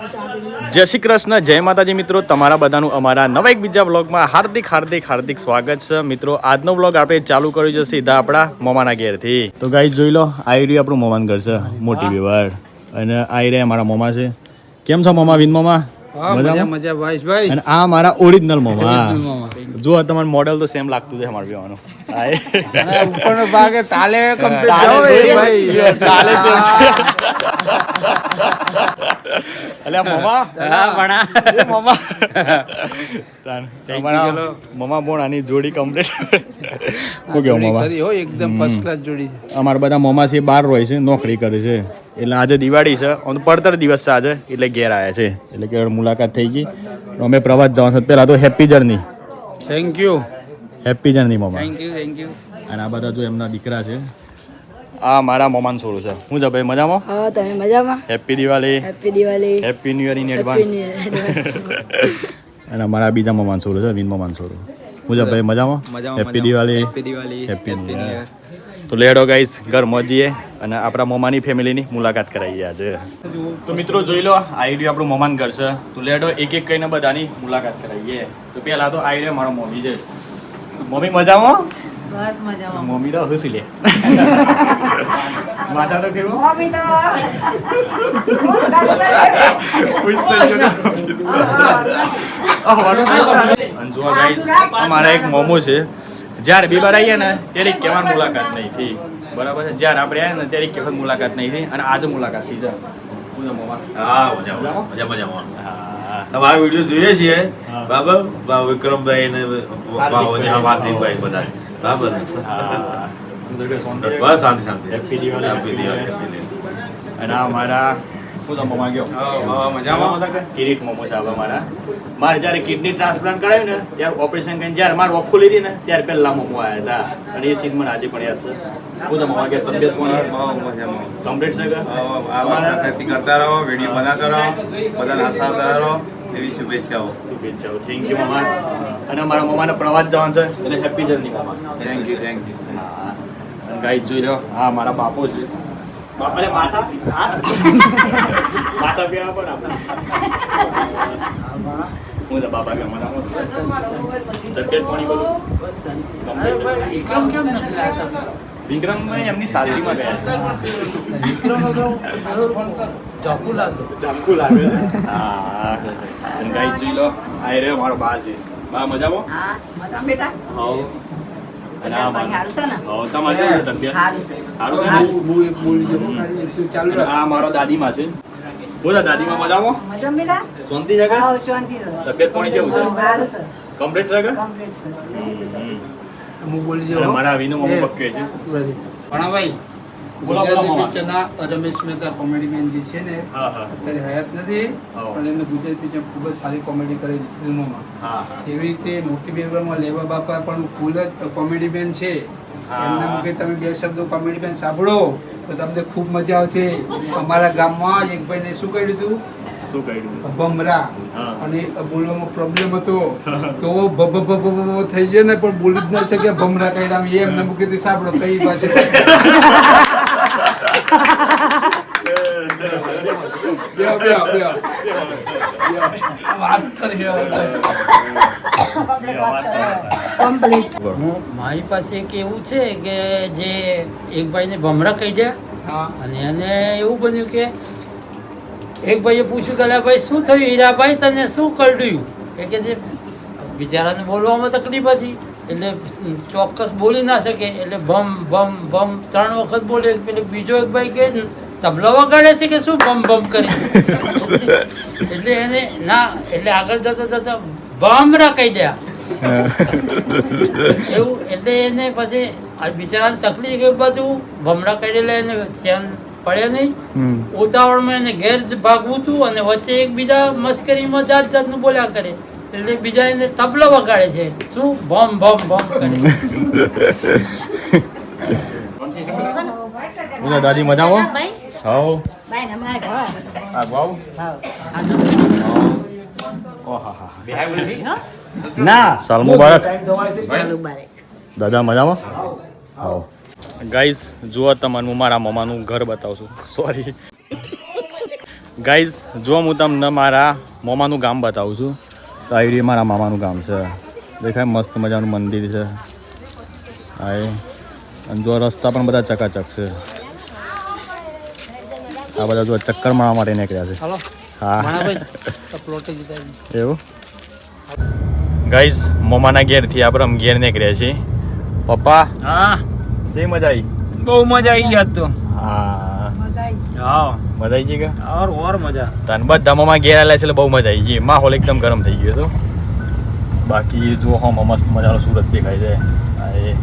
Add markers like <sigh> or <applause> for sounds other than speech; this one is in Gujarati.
જય શ્રી કૃષ્ણ જય માતાજી મિત્રો. તમારા બધાનું અમારા નવા એક બીજા બ્લોગમાં હાર્દિક હાર્દિક હાર્દિક સ્વાગત છે. મિત્રો આજનો બ્લોગ આપણે ચાલુ કર્યો છે સીધા આપણા મોમાના ઘેરથી. તો ગાઈ જોઈ લો આવી રહ્યું આપણું મોમાન ઘર છે. મોટી વિવાડ અને આવી રહ્યા મારા મોમા છે. કેમ છો મોમા વિન મોમા? અને આ મારા ઓરિજિનલ મોમા. જો તમારું મોડેલ તો સેમ લાગતું છે અમારું બેવાનું હા એ. અને ઉપરનો ભાગ તાલે complete તાલે <laughs> જાઓ <laughs> <laughs> એ થોડી ભાઈ. તાલે છે. અલ્યા મોમા. એ તમારા મોમા બોણ આની જોડી કમ્પ્લીટ શું કેવું મોમા. એકદમ ફર્સ્ટ ક્લાસ જોડી અમારા બધા મોમા છે બહાર રહે છે નોકરી કરે છે. એટલે આજે દિવાળી છે અને પડતર દિવસ છે આજે એટલે ઘેર આવ્યા છે. એટલે કે મુલાકાત થઈ ગઈ. તો અમે પ્રવાસ જવાનું છે. પહેલાં તો happy journey thank you happy journey મમા. Thank you thank you અને આ બધા જો એમના દીકરા છે આ મારા મોમાન છોડું છે. હું છે ભાઈ મજામાં? હા તમે મજામાં? Happy Diwali happy Diwali happy new year in advance અને અમારા બીજા મોમાન છોડું છે વિન મોમાન સોરો હું છે ભાઈ મજામાં? Happy Diwali happy Diwali happy new year તો લેડો ગાઈસ ઘર મોજીએ અને આપણા મોમાની ફેમિલીની મુલાકાત કરાવીએ આજે તો મિત્રો જોઈ લો આઈડિયો આપણું મોમાન ઘર છે. તો લેડો એક એક કહીને બધાની મુલાકાત કરાવીએ. તો પહેલાં તો આઈડિયો મારો મમ્મી છે. મમ્મી મજામાં? બસ મજામાં. મમ્મી તો હસી લે. <laughs> માથા તો કેવું? મમ્મી તો ખુશ થઈ ગયો અને જો ગાઈસ અમારા એક મોમો છે. જ્યારે બી બાર આવીએ ને ત્યારે કહેવાની મુલાકાત નહીં થઈ. બરાબર છે? જ્યારે આપણે આવ્યા ને ત્યારે કહેવાની મુલાકાત નહીં થઈ અને આજે મુલાકાત થઈ જાય હા મજા મજામાં હા તમારા વીડિયો જોઈએ છીએ. બરાબર? વિક્રમભાઈ ને હાર્દિકભાઈ. બધા બરાબર? હા. બસ શાંતિ શાંતિ. Happy દિવાળી. અને આ મારા હા મારા. મારે જ્યારે કિડની ટ્રાન્સપ્લાન્ટ કરાયું ને ત્યારે ઓપરેશન કરીને જ્યારે મારે ઓખું લીધી ને ત્યારે પહેલા મોમો આવ્યા હતા. અને એ સીન મને આજે પણ યાદ છે. તબિયત પણ કમ્પ્લીટ છે તમારા? કરતા રહો વીડિયો બનાવતા રહો બધાને હસાવતા રહો. એવી શુભેચ્છાઓ. શુભેચ્છાઓ. થેન્ક યુ મામા. અને અમારા મામાને પ્રવાસ જવાનું છે. એટલે હેપી જર્ની મામા. થેન્ક યુ થેન્ક યુ હા જોઈ લો. હા મારા બાપો છે. બાપાને માથા <laughs> માથા ફેરા પણ હું બાપા કે મજામાં તબિયત પાણી બધું? વિક્રમભાઈ એમની સાસરીમાં ગયા ચાકુ લાગે. હા અને જોઈ લો. આ રહ્યો મારો બા છે. બા મજામાં? બેટા? હું કમ્પ્લીટ છે કે? કમ્પ્લીટ છે. હું બોલી અને દઉં મારા વિનુ મમ્મી પક્કે છે. ભણાભાઈ બોલો, મામા. પિક્ચરના રમેશ મહેતા કોમેડી મેન જે છે ને અત્યારે હયાત નથી પણ એમને ગુજરાતી પિક્ચર ખૂબ જ સારી કોમેડી કરેલી ફિલ્મોમાં. એવી રીતે મોટી બેરમાં લેવા બાપા પણ કુલ જ કોમેડી મેન છે. એમના મુખે તમે બે શબ્દો કોમેડી મેન સાંભળો તો તમને ખૂબ મજા આવશે. અમારા ગામમાં એક ભાઈને શું કહ્યું હતું? શું કહ્યું ભમરા. અને બોલવામાં પ્રોબ્લેમ હતો. તો ભભ ભ ભ ભ ભ થઈ ગયો ને પણ બોલી જ ના શકે ભમરા કહ્યા એ એમને મૂકી સાંભળો કઈ ભાષે બેહો, બેહો, બેહો. બેહો. વાત કરી કમ્પ્લીટ વાત મારી પાસે એક એવું છે કે જે એક ભાઈને ભમરા કહી દે અને એને એવું બન્યું કે એક ભાઈએ પૂછ્યું કે ભાઈ શું થયું? હીરાભાઈ તને શું કરડ્યું? એ કે જે બિચારાને બોલવામાં તકલીફ હતી. એટલે ચોક્કસ બોલી ના શકે. એટલે ભમ ભમ ભમ ત્રણ વખત બોલે. પેલે બીજો એક ભાઈ કે તબલા વગાડે છે કે શું બમ બમ કરી? <laughs> એટલે એને ના એટલે આગળ જતા જતા ભમરા કહી દે એવું એટલે એને પછી આ બિચારાને તકલીફ એ બધું ભમરા કાઢેલા એને ધ્યાન પડે નહીં. ઉતાવળમાં એને ઘેર ભાગવું હતું અને વચ્ચે એકબીજા મસ્કરીમાં જાત જાતનું બોલ્યા કરે. એટલે બીજા એને તબલો વગાડે છે. શું? ભમ ભમ ભમ કરે. <laughs> દાદી મજામાં? હાઉ ભાઈ ને અમારા ઘર આ ગાવ ના સાલ મુબારક દાદા મજામાં આવો ગાઈઝ જુઓ તમને હું મારા મમાનું ઘર બતાવું છું. સોરી ગાઈઝ જો હું તમને મારા મમાનું ગામ બતાવું છું. તો આવી એરિયા મારા મામાનું ગામ છે. દેખાય મસ્ત મજાનું મંદિર છે. હા એ અને જો રસ્તા પણ બધા ચકાચક છે. આ બધા જો ચક્કર મારવા માટે નીકળ્યા છે. હાલો. હા. માણાભાઈ <laughs> પ્લોટે જતા એવું? ગાઈઝ મોમાના ઘેરથી આપણે આમ ઘેર નીકળ્યા છીએ. પપ્પા હા. જે મજા આવી બહુ મજા આવી ગયા તો. હા. હા. મજા આવી ગઈ કે? ઓર ઓર મજા. તને બધા મોમાં ઘેર આવેલા છે એટલે બહુ મજા આવી ગઈ. માહોલ એકદમ ગરમ થઈ ગયો હતો. બાકી જો હમ મસ્ત મજાનો સુરત દેખાય છે. હા એ.